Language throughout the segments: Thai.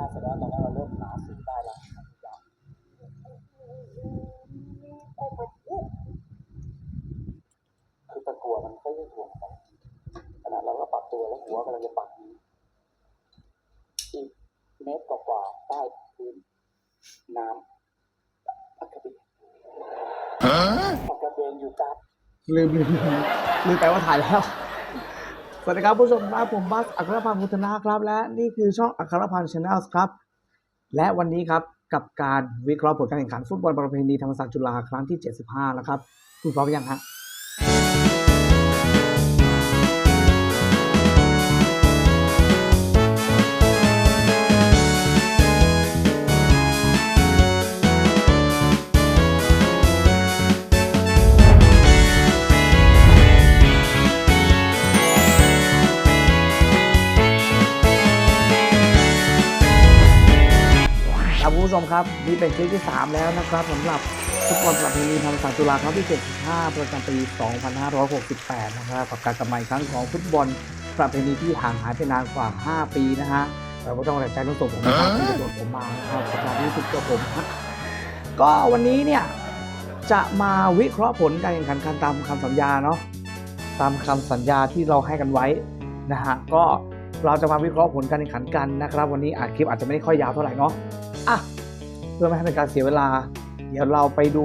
ได้แสดงว่าตอนนั้นเราเริ่มหาซื้อได้แล้วคือตะกัวมันค่อยๆถ่วงไปขณะเราก็ปรับตัวแล้วหัวกำลังจะปักอีกเมตรกว่าๆใต้พื้นน้ำพักกระเบนพักกระเบนอยู่กลางลืมลืมลืมลืมไปว่าถ่ายแล้วส วัสดีครับผู้ชมครับผมบัสอัครพันธ์พุทธนาครับ และนี่คือช่องอัครพันธ์ชาแนลครับ และวันนี้ครับกับการวิเคราะห์ผลการแข่งขันฟุตบอลประเพณีธรรมศาสตร์จุฬาครั้งที่ 75 นะครับ คุณพร้อมยังฮะ นี่เป็นคลิปที่ 3 แล้วนะครับสำหรับฟุตบอลประเพณีธรรมศาสตร์จุฬาครั้งที่ 75 ประจำปี 2568 นะครับกับการกลับมาอีกครั้งของฟุตบอลประเพณีที่ห่างหายไปนานกว่า 5 ปีนะฮะแต่ก็ต้องแรงใจต้องส่งผมนะครับที่จะโดนผมมานะครับสำหรับที่สุดตัวผมก็วันนี้เนี่ยจะมาวิเคราะห์ผลการแข่งขันกันตามคำสัญญาเนาะตามคำสัญญาที่เราให้กันไว้นะฮะก็เราจะมาวิเคราะห์ผลการแข่งขันกันนะครับ วันนี้อาจคลิปอาจจะไม่ได้ค่อยยาวเท่าไหร่เนาะอะ พื่อไม่ให้เป็นการเสียเวลา เดี๋ยวเราไปดู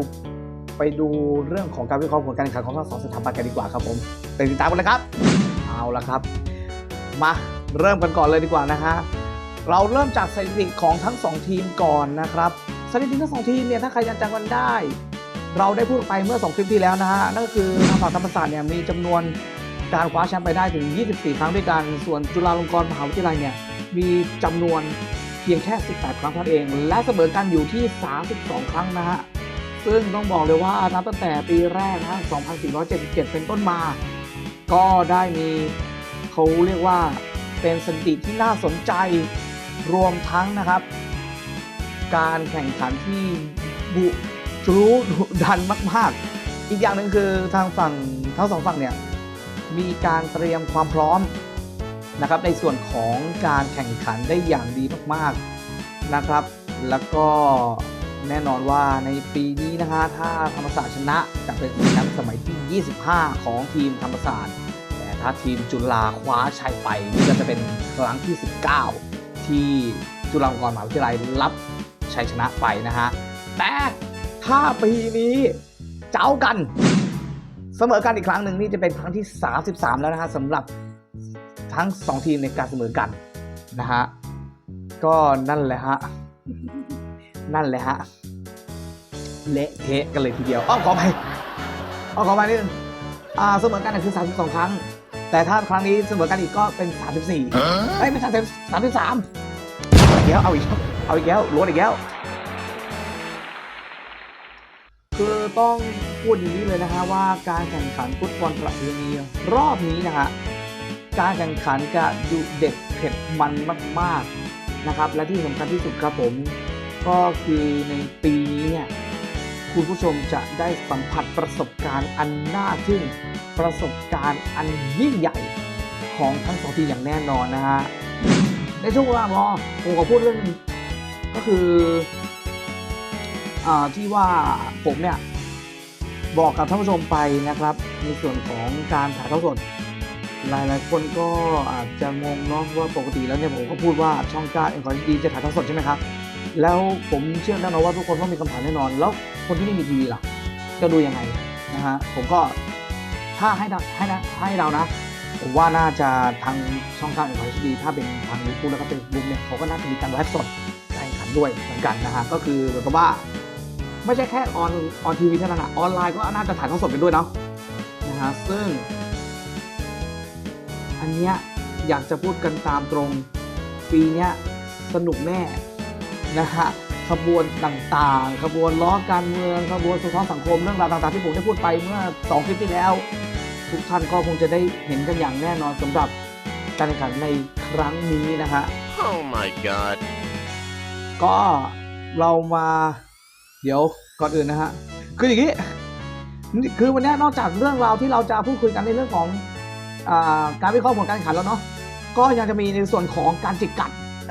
ไปดูเรื่องของการวิเคราะห์ผลการแข่งขันของทั้งสองสถาบันกันดีกว่าครับผมติดตามกันเลยครับ เอาละครับ มาเริ่มกันก่อนเลยดีกว่านะฮะเราเริ่มจากสถิติของทั้งสองทีมก่อนนะครับสถิติทั้งสองทีมเนี่ยถ้าใครยังจำกันได้ เราได้พูดไปเมื่อ 2 คลิปที่แล้วนะฮะนั่นก็คือทางฝั่งธรรมศาสตร์เนี่ยมีจำนวนการคว้าแชมป์ไปได้ถึง 24 ครั้งด้วยกัน ส่วนจุฬาลงกรณ์มหาวิทยาลัยเนี่ยมีจำนวน พียงแค่ 18 ครั้งเท่านั้นเอง และเสมอกันอยู่ที่ 32 ครั้งนะฮะ ซึ่งต้องบอกเลยว่านับตั้งแต่ปีแรกนะฮะ2477 เป็นต้นมา ก็ได้มีเขาเรียกว่าเป็นสถิติที่น่าสนใจรวมทั้งนะครับ การแข่งขันที่บุรู้ดันมาก ๆ อีกอย่างหนึ่งคือทางฝั่งทั้งสองฝั่งเนี่ยมีการเตรียมความพร้อม นะครับในส่วนของการแข่งขันได้อย่างดีมากๆนะครับ แล้วก็แน่นอนว่าในปีนี้นะฮะถ้าธรรมศาสตร์ชนะจะเป็นแชมป์สมัยที่ 25 ของทีมธรรมศาสตร์ แต่ถ้าทีมจุฬาคว้าชัยไปนี่ก็จะเป็นครั้งที่ 19 ที่จุฬาลงกรณ์มหาวิทยาลัยรับชัยชนะไปนะฮะแต่ถ้าปีนี้เจ้ากัน เสมอกันอีกครั้งหนึ่งนี่จะเป็นครั้งที่ 33 แล้วนะฮะสำหรับ ทั้ง 2 ทีมในการเสมอกันนะฮะก็นั่นแหละฮะนั่นแหละฮะเละเทะกันเลยทีเดียวอ้อขอไปอ้อขอไปนิดนึงอ่าเสมอกันเนี่ยคือ 32 ครั้ง แต่ถ้าครั้งนี้เสมอกันอีกก็เป็น 34เอ้ยไม่ใช่33เอาอีกแล้วเอาอีกแล้วเอาอีกแล้วล้วนอีกแล้วคือต้องพูดอย่างนี้เลยนะฮะว่าการแข่งขันฟุตบอลประเพณีรอบนี้นะฮะ การแข่งขันจะดุเด็ดเผ็ดมันมาก ๆนะครับ และที่สำคัญที่สุดครับผม ก็คือในปีนี้เนี่ยคุณผู้ชมจะได้สัมผัสประสบการณ์อันน่าทึ่งประสบการณ์อันยิ่งใหญ่ของทั้งสองทีมอย่างแน่นอนนะฮะในช่วงเวลารอผมขอพูดเรื่องนึงก็คืออที่ว่าผมเนี่ยบอกกับท่านผู้ชมไปนะครับ ในส่วนของการถ่ายทอดสด หลายๆคนก็อาจจะงงเนาะว่าปกติแล้วเนี่ยผมก็พูดว่าช่องการเอ็นคอร์ดีจะถ่ายทอดสดใช่ไหมครับ แล้วผมเชื่อแน่นอนว่าทุกคนต้องมีคำถามแน่นอน แล้วคนที่ไม่มีทีวีล่ะ จะดูยังไงนะฮะผมก็ถ้าให้ให้นะให้เรานะ ผมว่าน่าจะทางช่องทาเอ็นคอร์ดีถ้าเป็นทางยูทูบแล้วก็เป็นบุ๊กเนี่ยเขาก็น่าจะมีการไลฟ์สดการแข่งขันด้วยเหมือนกันนะฮะก็คือเหมือนกับว่าไม่ใช่แค่ออนออนทีวีเท่านั้นนะออนไลน์ก็น่าจะถ่ายทอดสดกันด้วยเนาะนะฮะซึ่ง อันเนี้ยอยากจะพูดกันตามตรง ปีเนี้ยสนุกแน่นะฮะขบวนต่างๆ ขบวนล้อการเมือง ขบวนสะท้อนสังคมเรื่องราวต่างๆ ที่ผมได้พูดไปเมื่อสองคลิปที่แล้ว ทุกท่านก็คงจะได้เห็นกันอย่างแน่นอนสำหรับการแข่งขันในครั้งนี้นะฮะ Oh my god. ก็เรามาเดี๋ยวก่อนอื่นนะฮะ คืออย่างนี้นี่คือวันนี้นอกจากเรื่องราวที่เราจะพูดคุยกันในเรื่องของอา การวิเคราะห์ผลการแข่งขันแล้วเนาะก็ยังจะมีในส่วนของการจิกกัด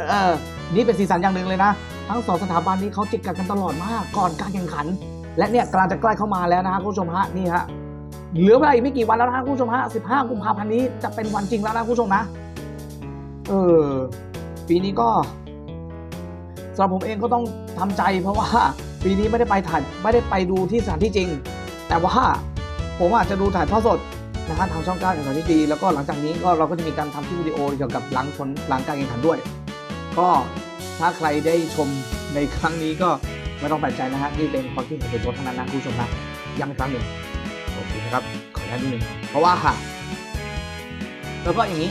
เออนี่เป็นสีสันอย่างหนึ่งเลยนะ ทั้งสองสถาบันนี้เขาจิกกัดกันตลอดมากก่อนการแข่งขัน และเนี่ยกำลังจะใกล้เข้ามาแล้วนะคุณผู้ชมฮะนี่ฮะเหลือเวลาอีกไม่กี่วันแล้วนะคุณผู้ชมฮะ15 กุมภาพันธ์นี้จะเป็นวันจริงแล้วนะคุณผู้ชมนะเออปีนี้ก็สำหรับผมเองก็ต้องทำใจ เพราะว่าปีนี้ไม่ได้ไปถ่ายไม่ได้ไปดูที่สถานที่จริง แต่ว่าผมอาจจะดูถ่ายทอดสด นะฮะทางช่องการแข่งขันที่ดี แล้วก็หลังจากนี้ก็เราก็จะมีการทำคลิปวิดีโอเกี่ยวกับหลังผลหลังการแข่งขันด้วย ก็ถ้าใครได้ชมในครั้งนี้ก็ไม่ต้องแปลกใจนะฮะนี่เป็นความคิดเห็นส่วนตัวเท่านั้นนะคุณผู้ชมนะย้ำอีกครั้งหนึ่งโอเคนะครับขออนุญาตนิดนึงเพราะว่าค่ะ แล้วก็อย่างนี้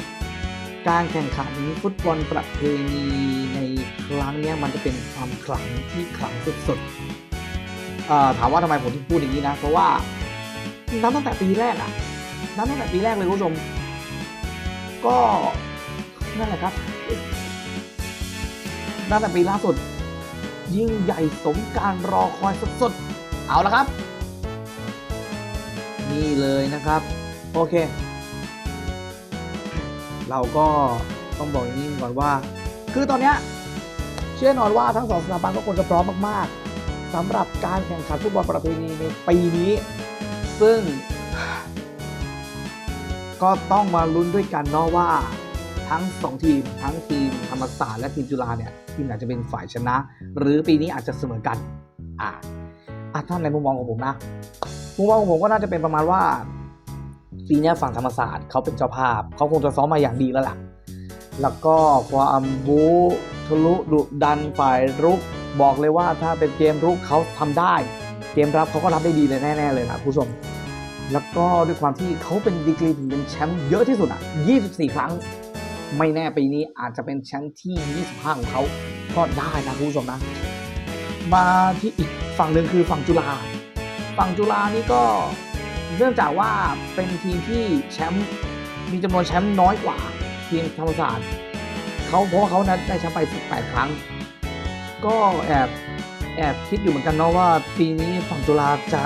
การแข่งขันฟุตบอลประเพณีในครั้งเนี้ยมันจะเป็นความขลังที่ขลังสุดๆเอ่อถามว่าทำไมผมถึงพูดอย่างนี้นะ เพราะว่านับตั้งแต่ปีแรกอะ นับตั้งแต่ปีแรกเลยคุณผู้ชม ก็นั่นแหละครับนับแต่ปีล่าสุด ยิ่งใหญ่สมการรอคอยสุดๆ เอาละครับ นี่เลยนะครับ โอเค เราก็ต้องบอกอย่างนี้ก่อนว่า คือตอนเนี้ยเชื่อแน่นอนว่าทั้งสองสถาบันก็ควรจะพร้อมมากๆสำหรับการแข่งขันฟุตบอลประเพณีในปีนี้ ซึ่ง ก็ต้องมาลุ้นด้วยกันเนาะว่า ทั้งสองทีม ทั้งทีมธรรมศาสตร์และทีมจุฬาเนี่ยทีมไหนจะเป็นฝ่ายชนะ หรือปีนี้อาจจะเสมอกัน อ่าอะถ้าในมุมมองของผมนะมุมมองของผมก็น่าจะเป็นประมาณว่าปีเนี้ฝั่งธรรมศาสตร์เขาเป็นเจ้าภาพเขาคงจะซ้อมมาอย่างดีแล้วล่ะแล้วก็ความบูทะลุดุดันฝ่ายรุกบอกเลยว่าถ้าเป็นเกมรุกเขาทำได้ เกมรับเขาก็รับได้ดีเลยแน่ ๆ เลยนะคุณผู้ชม แล้วก็ด้วยความที่เขาเป็นดีกรีถึงเป็นแชมป์เยอะที่สุดอะ 24 ครั้ง ไม่แน่ปีนี้อาจจะเป็นแชมป์ที่ 25 ของเขาก็ได้นะคุณผู้ชมนะ มาที่อีกฝั่งหนึ่งคือฝั่งจุฬา ฝั่งจุฬานี่ก็เนื่องจากว่าเป็นทีมที่แชมป์มีจำนวนแชมป์น้อยกว่าทีมธรรมศาสตร์เขาเพราะว่าเขานั้นได้แชมป์ไป 18 ครั้ง ก็แอบแอบคิดอยู่เหมือนกันเนาะว่าปีนี้ฝั่งจุฬาจะ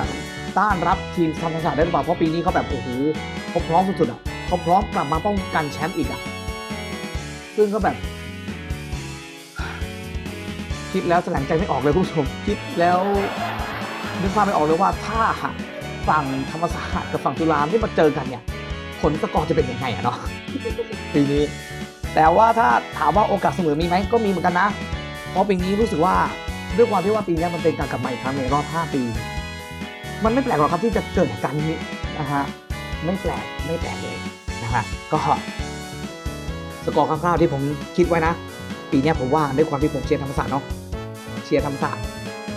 ต้านรับทีมธรรมศาสตร์ได้หรือเปล่าเพราะปีนี้เขาแบบโอ้โหเขาพร้อมสุดๆอะเขาพร้อมกลับมาป้องกันแชมป์อีกอะซึ่งก็แบบ คิดแล้วแสลงใจไม่ออกเลยคุณผู้ชมคิดแล้วนึกภาพไม่ออกเลยว่าถ้าฝั่งธรรมศาสตร์กับฝั่งจุฬาที่มาเจอกันเนี่ย ผลสกอร์จะเป็นยังไงอะเนาะปีนี้ แต่ว่าถ้าถามว่าโอกาสเสมอมีไหมก็มีเหมือนกันนะ เพราะปีนี้รู้สึกว่าด้วยความที่ว่าปีนี้มันเป็นการกลับมาอีกครั้งในรอบ 5 ปี มันไม่แปลกหรอกครับที่จะเกิดเหตุการณ์นี้นะฮะไม่แปลกไม่แปลกเลยนะฮะก็สกอร์คร่าวๆที่ผมคิดไว้นะ ปีเนี้ยผมว่าด้วยความที่ผมเชียร์ธรรมศาสตร์เนาะเชียร์ธรรมศาสตร์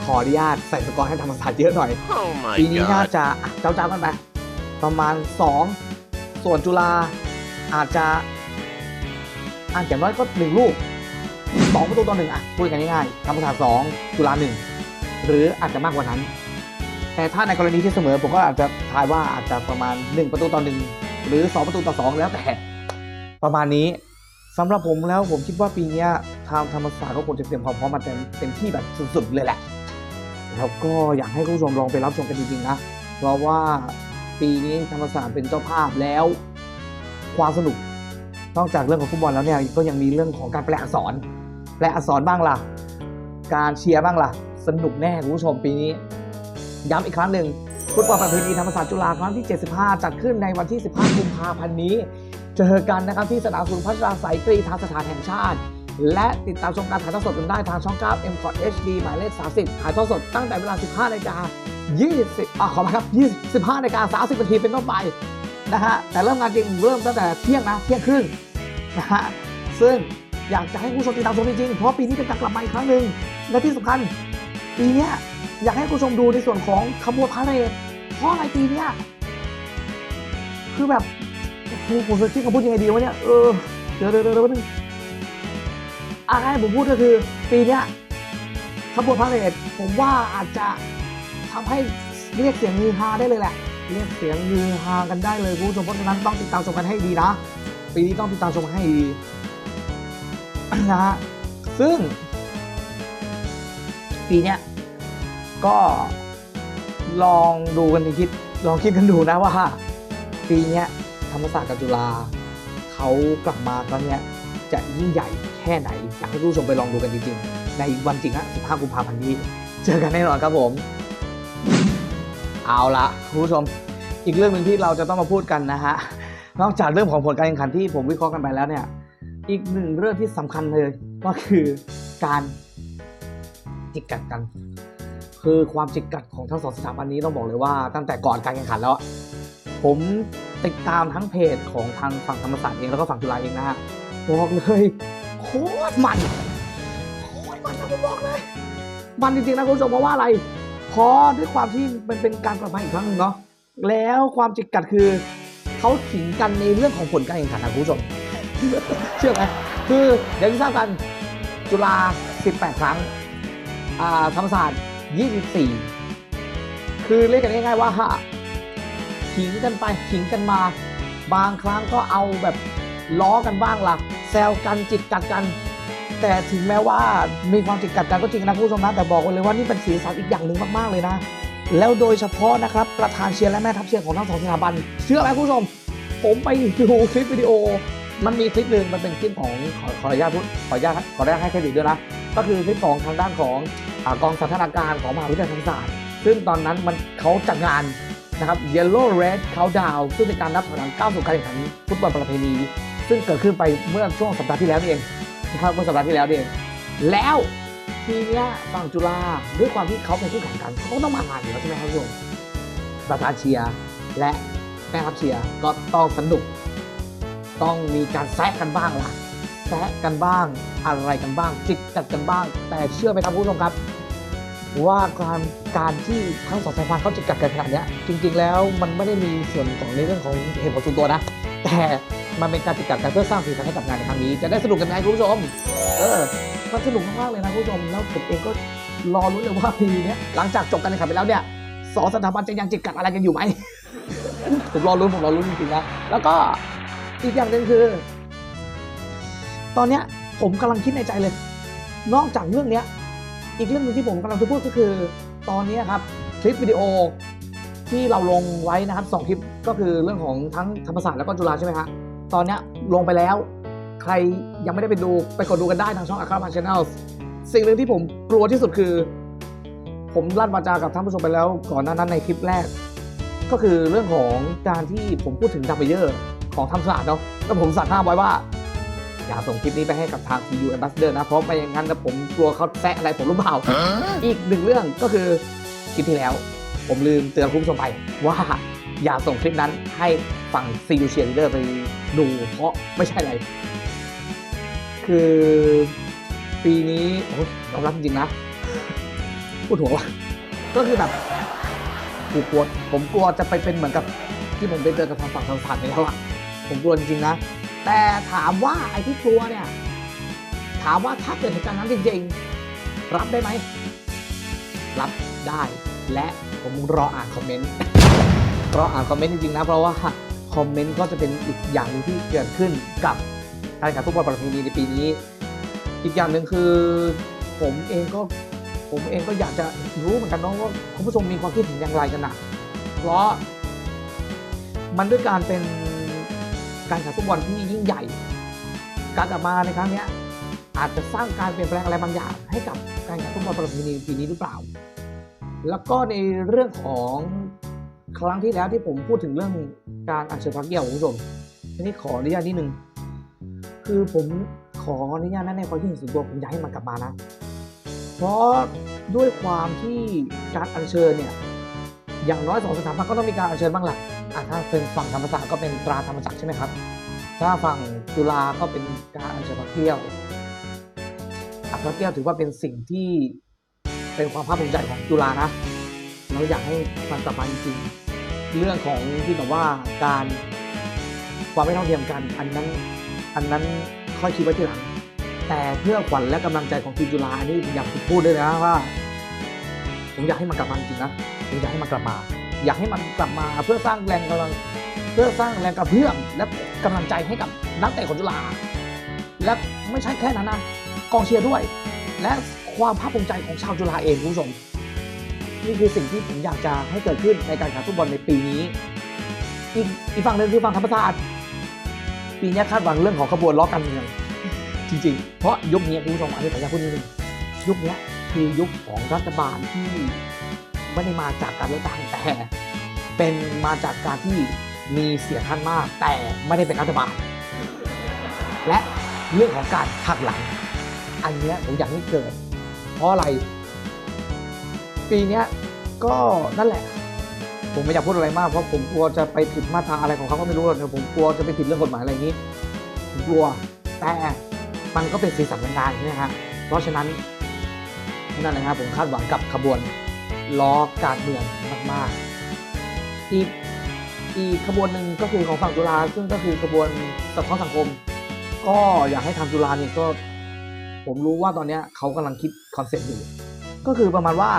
ขออนุญาตใส่สกอร์ให้ธรรมศาสตร์เยอะหน่อย Oh my ปีนี้น่า god. จะอะเจ้าๆกันไปประมาณ 2 ส่วนจุฬาอาจจะอาจอย่างน้อยก็หนึ่งลูกสองประตูต่อหนึ่งอะพูดกันง่ายๆธรรมศาสตร์สองจุฬาหนึ่งหรืออาจจะมากกว่านั้น แต่ถ้าในกรณีที่เสมอผมก็อาจจะทายว่าอาจจะประมาณ 1 ประตูต่อหนึ่งหรือ 2 ประตูต่อ 2 แล้วแต่ประมาณนี้สำหรับผมแล้วผมคิดว่าปีนี้ทางธรรมศาสตร์ก็คงจะเตรียมความพร้อมมาเต็มเต็มที่แบบสุดๆเลยแหละ แล้วก็อยากให้คุณผู้ชมลองไปรับชมกันจริงๆนะ เพราะว่าปีนี้ธรรมศาสตร์เป็นเจ้าภาพแล้ว ความสนุกนอกจากเรื่องของฟุตบอลแล้วเนี่ยก็ยังมีเรื่องของการแปลอักษรแปลอักษรบ้างล่ะ การเชียร์บ้างล่ะ สนุกแน่คุณผู้ชมปีนี้ ย้ำอีกครั้งหนึ่งฟุตบอลประเพณีธรรมศาสตร์จุฬาครั้งที่ 75 จัดขึ้นในวันที่ 15 กุมภาพันธ์นี้ เจอกันนะครับที่สนามสุนทรพัชราสายกรีทาสถานแห่งชาติ และติดตามชมการถ่ายทอดสดกันได้ทางช่อง 9 m c o t HD หมายเลข 30 ถ่ายทอดสดตั้งแต่เวลา 15นาฬิกา20อะขอไปครับ20 15นาฬิกา30นาทีเป็นต้นไปนะฮะแต่เริ่มงานจริงเริ่มตั้งแต่เที่ยงนะเที่ยงครึ่งนะฮะซึ่งอยากจะให้ผู้ชมติดตามชมจริงๆเพราะปีนี้เป็นการกลับมาอีกครั้งหนึ่งและที่สำคัญปีเนี้ย อยากให้ผู้ชมดูในส่วนของขบวนพาเหรดเพราะอะไรปีเนี้ยคือแบบโอ้โหผมจะคิดคำพูดยังไงดีวะเนี่ยเออเดี๋ยวเดี๋ยวเดี๋ยวเดี๋ยวแป๊บนึงอะให้ผมพูดก็คือ ปีเนี้ยขบวนพาเหรดผมว่าอาจจะทำให้เรียกเสียงฮือฮาได้เลยแหละเรียกเสียงฮือฮากันได้เลยคุณผู้ชมเพราะฉะนั้นต้องติดตามชมกันให้ดีนะปีนี้ต้องติดตามชมให้ดีนะฮะซึ่ง ปีเนี้ย ก็ลองดูกันคิดลองคิดกันดูนะว่าปีนี้ธรรมศาสตร์กับจุฬาเขากลับมาครั้งเนี้ยจะยิ่งใหญ่แค่ไหน อยากให้ผู้ชมไปลองดูกันจริงๆ ในวันจริงฮะ15 กุมภาพันธ์นี้ เจอกันแน่นอนครับผม เอาละคุณผู้ชมอีกเรื่องหนึ่งที่เราจะต้องมาพูดกันนะฮะนอกจากเรื่องของผลการแข่งขันที่ผมวิเคราะห์กันไปแล้วเนี่ย อีกหนึ่งเรื่องที่สำคัญเลยก็คือการจิกกัดกัน คือความจิกกัดของทั้งสองสถาบันนี้ต้องบอกเลยว่าตั้งแต่ก่อนการแข่งขันแล้ว ผมติดตามทั้งเพจของทางฝั่งธรรมศาสตร์เองแล้วก็ฝั่งจุฬาเองนะฮะบอกเลยโคตรมันโคตรมันนะบอกเลย มันจริงๆนะคุณผู้ชมเพราะว่าอะไรเพราะด้วยความที่มันเป็นการกลับมาอีกครั้งนึงเนาะแล้วความจิกกัดคือเขาขิงกันในเรื่องของผลการแข่งขันนะคุณผู้ชมเชื่อไหมคือเดี๋ยวที่ทราบกันจุฬา 18 ครั้งธรรมศาสตร์ 24 คือเรียกกันง่ายๆว่าฮะขิงกันไปขิงกันมา บางครั้งก็เอาแบบล้อกันบ้างล่ะ แซวกันจิกกัดกัน แต่ถึงแม้ว่ามีความจิกกัดกันก็จริงนะคุณผู้ชมนะแต่บอกเลยว่านี่เป็นสีสันอีกอย่างหนึ่งมากๆเลยนะ แล้วโดยเฉพาะนะครับประธานเชียร์และแม่ทัพเชียร์ของทั้งสองสถาบันเชื่อไหมคุณผู้ชม ผมไปดูคลิปวิดีโอ มันมีคลิปหนึ่งมันเป็นคลิปของขอขออนุญาตพูดขออนุญาตขออนุญาตให้เครดิตด้วยนะ ก็คือคลิปของทางด้านของอกองสันทนาการของมหาวิทยาลัยธรรมศาสตร์ ซึ่งตอนนั้นมันเขาจัดงานนะครับ Yellow Red Countdown ซึ่งเป็นการนับถอยหลังก้าวสู่การแข่งขันฟุตบอลประเพณี ซึ่งเกิดขึ้นไปเมื่อช่วงสัปดาห์ที่แล้วนี่เองนะครับเมื่อสัปดาห์ที่แล้วนี่เองแล้วทีเนี้ยฝั่งจุฬาด้วยความที่เขาเป็นคู่แข่งกันเขาก็ต้องมางานอยู่แล้วใช่ไหมครับคุณผู้ชมประธานเชียร์และแม่ทัพเชียร์ก็ต้องสนุก ต้องมีการแซะกันบ้างล่ะ แซะกันบ้าง อะไรกันบ้าง จิกกัดกันบ้าง แต่เชื่อไหมครับคุณผู้ชมครับ ว่าการการที่ทั้งสองสายพันธุ์เขาจิกกัดกันขนาดนี้จริง ๆ แล้วมันไม่ได้มีส่วนของในเรื่องของเหตุผลส่วนตัวนะ แต่มันเป็นการจิกกัดกันเพื่อสร้างสีสันให้กับงานในครั้งนี้จะได้สนุกกันไงคุณผู้ชม เออมันสนุกมากๆเลยนะคุณผู้ชมแล้วผมเองก็รอรุ้เลยว่าปีนี้หลังจากจบการแข่งขันไปแล้วเนี่ยสองสถาบันจะยังจิกกัดอะไรกันอยู่ไหมผมรอรุ้นผมรอรุ้นจริงๆนะแล้วก็อีกอย่างหนึ่งคือ ตอนเนี้ยผมกำลังคิดในใจเลย นอกจากเรื่องเนี้ย อีกเรื่องหนึงที่ผมกำลังจะพูดก็คือ ตอนนี้ครับคลิปวิดีโอที่เราลงไว้นะครับสองคลิปก็คือเรื่องของทั้งธรรมศาสตร์แล้วก็จุฬาใช่ไหมฮะตอนเนี้ยลงไปแล้ว ใครยังไม่ได้ไปดูไปกดดูกันได้ทางช่องอัครพันชแนลสิ่งหนึ่งที่ผมกลัวที่สุดคือ ผมลั่นวาจากับท่านผู้ชมไปแล้วก่อนหน้านั้นในคลิปแรก ก็คือเรื่องของการที่ผมพูดถึงดับเบิลเยอร์ของธรรมศาสตร์เนาะแล้วผมสั่งห้ามไว้ว่า อย่าส่งคลิปนี้ไปให้กับทาง TU Ambassador นะ เพราะไม่อย่างนั้นนะผมกลัวเขาแซะอะไรผมหรือเปล่า อีกหนึ่งเรื่องก็คือคลิปที่แล้ว ผมลืมเตือนคุณผู้ชมไปว่าอย่าส่งคลิปนั้นให้ฝั่ง CU Cheerleader ไปดูเพราะไม่ใช่อะไร คือปีนี้โอ้ยยอมรับจริงๆนะพูดหัวว่ะก็คือแบบกูกลัวผมกลัวจะไปเป็นเหมือนกับที่ผมไปเจอกับทางฝั่งทางศาสตร์นี่แล้วอะผมกลัวจริงๆนะ แต่ถามว่าไอ้ที่กลัวเนี่ย ถามว่าถ้าเกิดเหตุการณ์นั้นจริงๆ รับได้ไหม รับได้ และผมรออ่านคอมเมนต์ รออ่านคอมเมนต์จริงๆนะเพราะว่าคอมเมนต์ก็จะเป็นอีกอย่างนึงที่เกิดขึ้นกับการแข่งขันฟุตบอลประเพณีในปีนี้ อีกอย่างหนึ่งคือ ผมเองก็ผมเองก็อยากจะรู้เหมือนกันเนาะว่าคุณผู้ชมมีความคิดเห็นอย่างไรกันนะเพราะมันด้วยการเป็น การแข่งฟุตบอลที่ยิ่งใหญ่ การกลับมาในครั้งนี้อาจจะสร้างการเปลี่ยนแปลงอะไรบางอย่าง ให้กับการแข่งฟุตบอลประเพณีปีนี้หรือเปล่า แล้วก็ในเรื่องของครั้งที่แล้วที่ผมพูดถึงเรื่องการอัญเชิญพระเกี่ยวคุณผู้ชมอันนี้ขออนุญาตนิดนึงคือผมขออนุญาตนะในความคิดเห็นส่วนตัวผมอยากให้มันกลับมานะ เพราะด้วยความที่การอัญเชิญเนี่ย อย่างน้อยสองสถาบันก็ต้องมีการอัญเชิญบ้างแหละอะถ้าเป็นฝั่งธรรมศาสตร์ก็เป็นตราธรรมจักรใช่ไหมครับ ถ้าฝั่งจุฬาก็เป็นการอัญเชิญพระเกี้ยวอ่พระเกี้ยวถือว่าเป็นสิ่งที่เป็นความภาคภูมิใจของจุฬานะ เราอยากให้มันกลับมาจริงเรื่องของที่แบบว่าการความไม่เท่าเทียมกัน อันนั้นอันนั้นค่อยคิดไว้ทีหลัง แต่เพื่อขวัญและกำลังใจของทีมจุฬาอันนี้อยากพูดด้วยนะว่า ผมอยากให้มันกลับมาจริงนะ อยากให้มันกลับมา อยากให้มันกลับมาเพื่อสร้างแรงกำลังเพื่อสร้างแรงกระเพื่อมและกำลังใจให้กับนักเตะของจุฬาและไม่ใช่แค่นั้นนะกองเชียร์ด้วย และความภาคภูมิใจของชาวจุฬาเองคุณผู้ชมนี่คือสิ่งที่ผมอยากจะให้เกิดขึ้นในการแข่งฟุตบอลในปีนี้ อีกอีกฝั่งหนึ่งคือฝั่งธรรมศาสตร์ปีนี้คาดหวังเรื่องของขบวนล้อการเมืองจริงๆ เพราะยุคนี้คุณผู้ชมอันนี้ผมอยากพูดนิดนึงยุคนี้คือยุคของรัฐบาลที่ ไม่ได้มาจากการเลือกตั้งแต่เป็นมาจากการที่มีเสียงข้างมาก แต่ไม่ได้เป็นรัฐบาลและเรื่องของการหักหลัง อันนี้ผมอยากให้เกิด เพราะอะไร ปีนี้ก็นั่นแหละ ผมไม่อยากพูดอะไรมากเพราะผมกลัวจะไปผิดมาตราอะไรของเขาก็ไม่รู้หรอกเลยผมกลัวจะไปผิดเรื่องกฎหมายอะไรอย่างนี้ผมกลัวแต่มันก็เป็นสีสันของงานใช่ไหมฮะเพราะฉะนั้นนั่นนะครับผมคาดหวังกับขบวน ล้อการเมืองมากๆ อีกอีกขบวนหนึ่งก็คือของฝั่งจุฬาซึ่งก็คือขบวนสะท้อนสังคม ก็อยากให้ทางจุฬาเนี่ยก็ ผมรู้ว่าตอนนี้เขากำลังคิดคอนเซ็ปต์อยู่ ก็คือประมาณว่า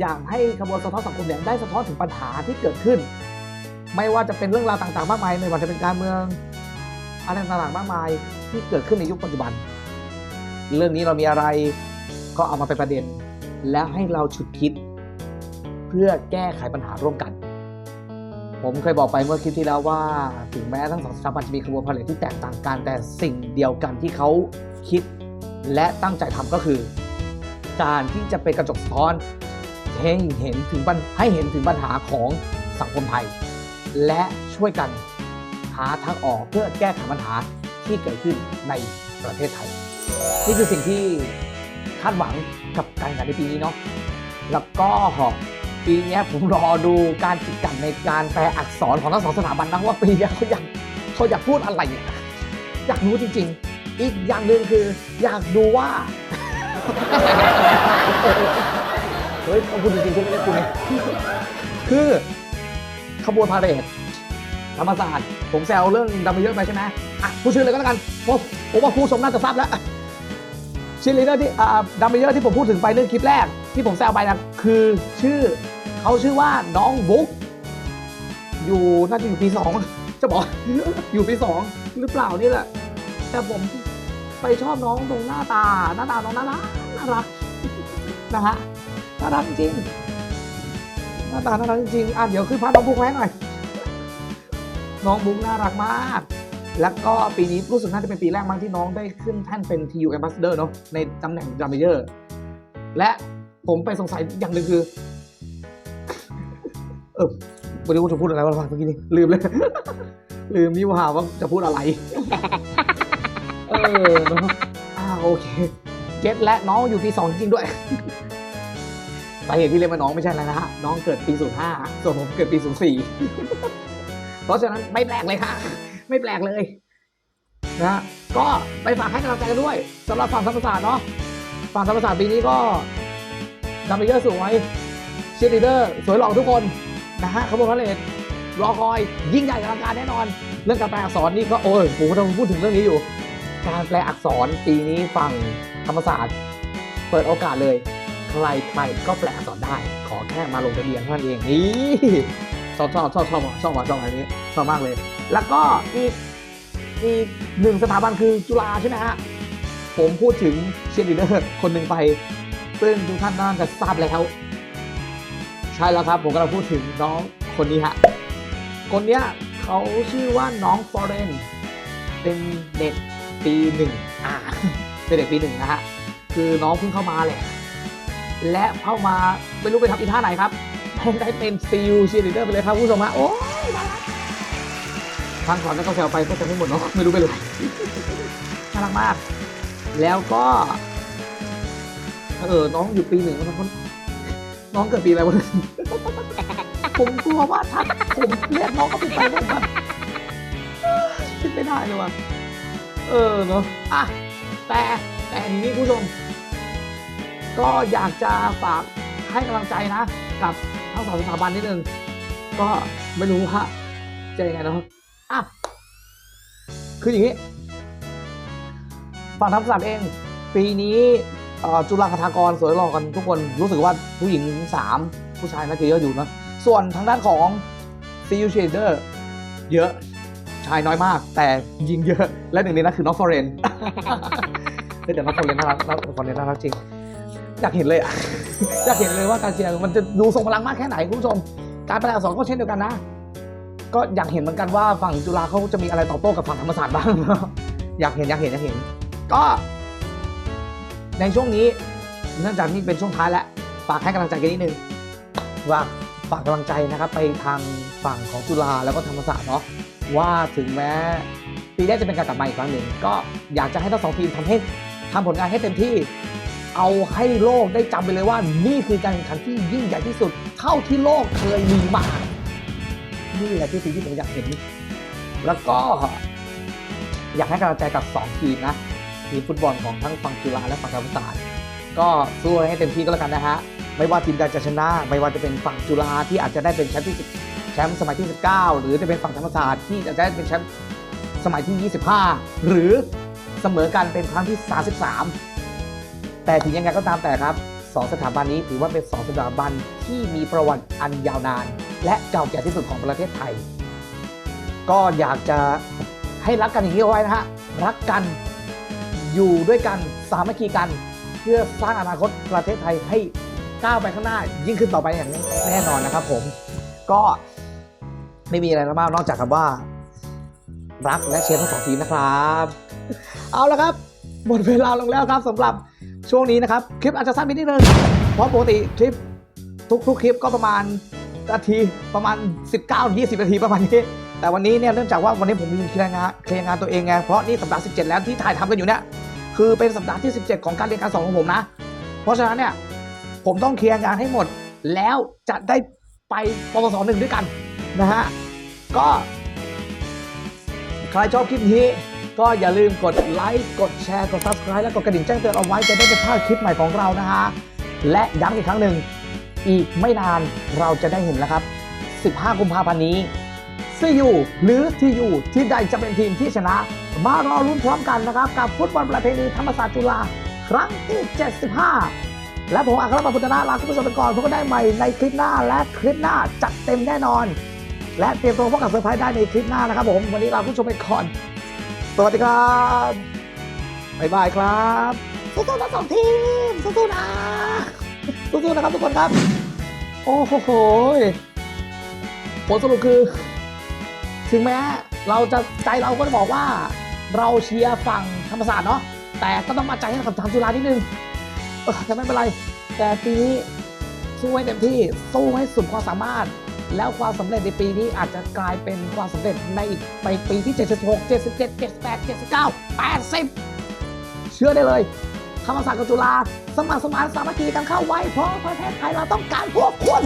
อยากให้ขบวนสะท้อนสังคมเนี่ยได้สะท้อนถึงปัญหาที่เกิดขึ้น ไม่ว่าจะเป็นเรื่องราวต่างๆ มากมายไม่ว่าจะเป็นการเมืองอะไรต่างๆมากมายที่เกิดขึ้นในยุคปัจจุบัน เรื่องนี้เรามีอะไรก็เอามาเป็นประเด็น แล้วให้เราฉุดคิด พื่อแก้ไขปัญหาร่วมกัน ผมเคยบอกไปเมื่อคลิปที่แล้วว่า ถึงแม้ทั้งสองสถาบันจะมีขบวนพาเหรดที่แตกต่างกัน แต่สิ่งเดียวกันที่เขาคิดและตั้งใจทำก็คือ การที่จะเป็นกระจกสะท้อนให้เห็นถึงปัญให้เห็นถึงปัญหาของสังคมไทย และช่วยกันหาทางออกเพื่อแก้ไขปัญหาที่เกิดขึ้นในประเทศไทย นี่คือสิ่งที่คาดหวังกับการแข่งขันในปีนี้เนาะแล้วก็ ปีนี้ผมรอดูการจิกกัดในการแปลอักษรของทั้งสองสถาบันนะว่าปีนี้เขาอยากเขาอยากพูดอะไรอะอยากรู้จริง ๆ อีกอย่างหนึ่งคือ อยากดูว่าเฮ้ยต้องพูดจริงๆใช่ไหมคุณเนี่ยคือขบวนพาเหรดธรรมศาสตร์ผมแซวเรื่องดัมเบลเยอะไปใช่ไหมอะพูดชื่อเลยก็แล้วกันเพราะผมว่าผู้ชมน่าจะทราบแล้วชื่อลีเดอร์ที่ดัมเบลเยอะที่ผมพูดถึงไปเรื่องคลิปแรกที่ผมแซวไปนะคือชื่อ เขาชื่อว่าน้องบุ๊กอยู่น่าจะอยู่ปีสองจะบอก อยู่ปีสองหรือเปล่านี่แหละ แต่ผมไปชอบน้องตรงหน้าตา หน้าตาน้องน่ารักน่ารักนะฮะน่ารักจริงหน้าตาน่ารักจริงอะเดี๋ยวขึ้นพาน้องบุ๊กไว้หน่อย น้องบุ๊กน่ารักมาก แล้วก็ปีนี้รู้สึกน่าจะเป็นปีแรกมั้งที่น้องได้ขึ้นแท่นเป็น TU Ambassador เนาะในตำแหน่ง d r u m m e r และผมไปสงสัยอย่างหนึ่งคือ ออวันนี้กูจะพูดอะไรวะเมื่อกี้นี้ลืมเลย ลืมนี่ว่าว่าจะพูดอะไร เออเนอะอ่าโอเค เก็ตและน้องอยู่ปีสองจริงด้วยสาเหตุที่เรียกว่าน้องไม่ใช่อะไรนะฮะน้องเกิดปีศูนย์ห้าส่วนผมเกิดปีศูนย์สี่เพราะฉะนั้นไม่แปลกเลยค่ะไม่แปลกเลยนะฮะก็ไปฝากให้กำลังใจกันด้วยสำหรับฝั่งธรรมศาสตร์เนาะฝั่งธรรมศาสตร์ปีนี้ก็ดัมเบลเยอร์สวยเชียร์ลีดเดอร์สวยหล่อทุกคน นะฮะขบวนพาเหรดรอคอยยิ่งใหญ่อลังการแน่นอน เรื่องการแปลอักษรนี่ก็โอ้ยผมก็ต้องพูดถึงเรื่องนี้อยู่ การแปลอักษรปีนี้ฝั่งธรรมศาสตร์ เปิดโอกาสเลย ใครใครก็แปลอักษรได้ ขอแค่มาลงทะเบียนเท่านั้นเองนี่ชอบชอบชอบชอบชอบชอบชอบอันนี้ชอบมากเลย แล้วก็อีกอีกหนึ่งสถาบันคือจุฬาใช่ไหมฮะผมพูดถึงเชียร์ลีเดอร์คนหนึ่งไป ซึ่งทุกท่านน่าจะทราบแล้ว ใช่แล้วครับผมกำลังพูดถึงน้องคนนี้ฮะคนเนี้ยเขาชื่อว่าน้องฟอร์เรนเป็นเด็กปีหนึ่งอ่าเป็นเด็กปีหนึ่งนะฮะคือน้องเพิ่งเข้ามาแหละ และเข้ามาไม่รู้ไปทำอีท่าไหนครับได้เป็นซีลเชียร์ลีดเดอร์ไปเลยครับผู้ชมฮะโอ้ยน่ารักทางสอนแล้วก็แซวไปก็จะไม่หมดเนาะไม่รู้เป็นไรน่ารักมาก แล้วก็เออน้องอยู่ปีหนึ่งนะครับ น้องเกิดปีอะไรวะเนี่ยผมกลัวว่าถ้าผมเรียกน้องก็เป็นไปผมแบบคิดไม่ได้เลยว่ะเออเนาะอะแต่แต่นี้คุณผู้ชม ก็อยากจะฝากให้กำลังใจนะ กับทั้งสองสถาบันนิดนึงก็ไม่รู้ว่าจะยังไงนะครับอะคืออย่างนี้ฝั่งธรรมศาสตร์เอง ปีนี้ จุฬาคทากรสวยหล่อกันทุกคนรู้สึกว่าผู้หญิง 3 ผู้ชายน่าจะเยอะอยู่นะ ส่วนทางด้านของ CU Shader เยอะชายน้อยมาก แต่ยิงเยอะและหนึ่งในนั้นคือน้องฟอร์เรนเฮ้ยแต่น้องฟอร์เรนน่ารักน้องฟอร์เรนน่ารักจริงอยากเห็นเลยอะอยากเห็นเลยว่าการเชียร์มันจะดูทรงพลังมากแค่ไหนคุณผู้ชม การแปลอักษรก็เช่นเดียวกันนะ ก็อยากเห็นเหมือนกันว่าฝั่งจุฬาเขาจะมีอะไรตอบโต้กับฝั่งธรรมศาสตร์บ้างอยากเห็นอยากเห็นอยากเห็น ก็ ในช่วงนี้เนื่องจากนี่เป็นช่วงท้ายแล้วฝากให้กำลังใจกันนิดนึงว่าฝากกำลังใจนะครับไปทางฝั่งของจุฬาแล้วก็ธรรมศาสตร์เนาะว่าถึงแม้ปีแรกจะเป็นการกลับมาอีกครั้งหนึ่งก็อยากจะให้ทั้งสองทีมทำให้ทำผลงานให้เต็มที่ เอาให้โลกได้จำไปเลยว่า นี่คือการแข่งขันที่ยิ่งใหญ่ที่สุดเท่าที่โลกเคยมีมานี่แหละที่สิ่งที่ผมอยากเห็น แล้วก็อยากให้กำลังใจกับ 2 ทีมนะ ทีมฟุตบอลของทั้งฝั่งจุฬาและฝั่งธรรมศาสตร์ก็สู้ให้เต็มที่ก็แล้วกันนะฮะไม่ว่าทีมใดจะชนะ ไม่ว่าจะเป็นฝั่งจุฬาที่อาจจะได้เป็นแชมป์ที่10แชมป์สมัยที่ 19 หรือจะเป็นฝั่งธรรมศาสตร์ที่อาจจะได้เป็นแชมป์สมัยที่ 25 หรือเสมอกันเป็นครั้งที่ 33 แต่ถึงยังไงก็ตามแต่ครับสองสถาบันนี้ถือว่าเป็นสองสถาบันที่มีประวัติอันยาวนาน และเก่าแก่ที่สุดของประเทศไทย ก็อยากจะให้รักกันอย่างนี้เอาไว้นะฮะรักกัน อยู่ด้วยกันสามัคคีกัน เพื่อสร้างอนาคตประเทศไทยให้ก้าวไปข้างหน้า ยิ่งขึ้นต่อไปอย่างแน่นอนนะครับผมก็ไม่มีอะไรแล้วมากนอกจากคำว่า รักและเชียร์ทั้งสองทีมนะครับ เอาละครับหมดเวลาลงแล้วครับสำหรับช่วงนี้นะครับ คลิปอาจจะสั้นไปนิดนึงเพราะปกติคลิปทุกๆคลิปก็ประมาณนาทีประมาณ 19-20 นาทีประมาณนี้ แต่วันนี้เนี่ยเนื่องจากว่าวันนี้ผมมีเคลียร์งานเคลียร์งานตัวเองไงเพราะนี่สัปดาห์ 17 แล้วที่ถ่ายทำกันอยู่เนี่ย คือเป็นสัปดาห์ที่ 17 ของการเรียนการสอนของผมนะ เพราะฉะนั้นเนี่ยผมต้องเคลียร์งานให้หมด แล้วจะได้ไปปวสหนึ่งด้วยกันนะฮะก็ใครชอบคลิปนี้ก็อย่าลืมกดไลค์กดแชร์กด subscribe และกดกระดิ่งแจ้งเตือนเอาไว้จะได้ไม่พลาดคลิปใหม่ของเรานะฮะและย้ำอีกครั้งหนึ่งอีกไม่นานเราจะได้เห็นแล้วครับ 15 กุมภาพันธ์นี้ ซียูหรือทียูที่ใดจะเป็นทีมที่ชนะ มารอลุ้นพร้อมกันนะครับ กับฟุตบอลประเพณีธรรมศาสตร์จุฬาครั้งที่ 75 และผมอัครบัตรพุทธนาลาคุณผู้ชมไปก่อนพบกันได้ใหม่ในคลิปหน้าและคลิปหน้าจัดเต็มแน่นอน และเตรียมตัวพบกับเซอร์ไพรส์ได้ในคลิปหน้านะครับผมวันนี้ลาคุณผู้ชมไปก่อนสวัสดีครับบ๊ายบายครับสู้ๆทั้งสองทีมสู้ๆนะสู้ๆนะครับทุกคนครับ โอ้โหผลสรุปคือ ถึงแม้เราจะใจเราก็จะบอกว่า เราเชียร์ฝั่งธรรมศาสตร์เนาะแต่ก็ต้องมาใจให้กับทางจุฬานิดนึงเออแต่ไม่เป็นไร แต่ปีนี้สู้ให้เต็มที่สู้ให้สุดความสามารถ แล้วความสำเร็จในปีนี้อาจจะกลายเป็นความสำเร็จในอีกไปปีที่ 76 77 78 79 80 เชื่อได้เลยธรรมศาสตร์กับจุฬาสมัครสมานสามัคคีกันเข้าไว้เพราะประเทศไทยเราต้องการพวกคุณ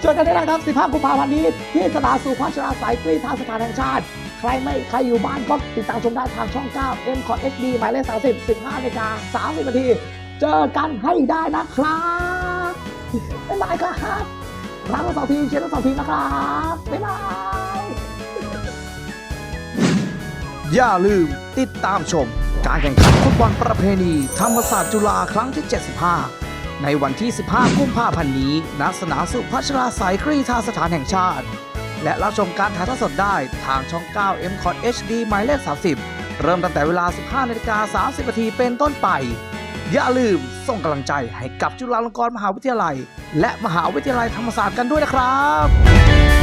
เจอกันได้นะครับ 15 กุมภาพันธ์นี้ ที่สนามสุพัชราสายกรีฑาสถานแห่งชาติ ใครไม่ใครอยู่บ้านก็ติดตามชมได้ทางช่อง 9 M c o t HD หมายเลข 30 15นาฬิกา30นาที เจอกันให้ได้นะครับบ๊ายบายครับรักทั้งสองทีมเชียร์ทั้งสองทีมนะครับบ๊ายบาย อย่าลืมติดตามชม การแข่งขันฟุตบอลประเพณี ธรรมศาสตร์จุฬาครั้งที่ 75 ในวันที่ 15 กุมภาพันธ์นี้ณสนามสุพัชราสายกรีธาสถานแห่งชาติ และรับชมการถ่ายทอดสดได้ทางช่อง 9 m c o t HD หมายเลข 30 เริ่มตั้งแต่เวลา 15นาฬิกา30นาทีเป็นต้นไป อย่าลืมส่งกำลังใจให้กับจุฬาลงกรณ์มหาวิทยาลัย และมหาวิทยาลัยธรรมศาสตร์กันด้วยนะครับ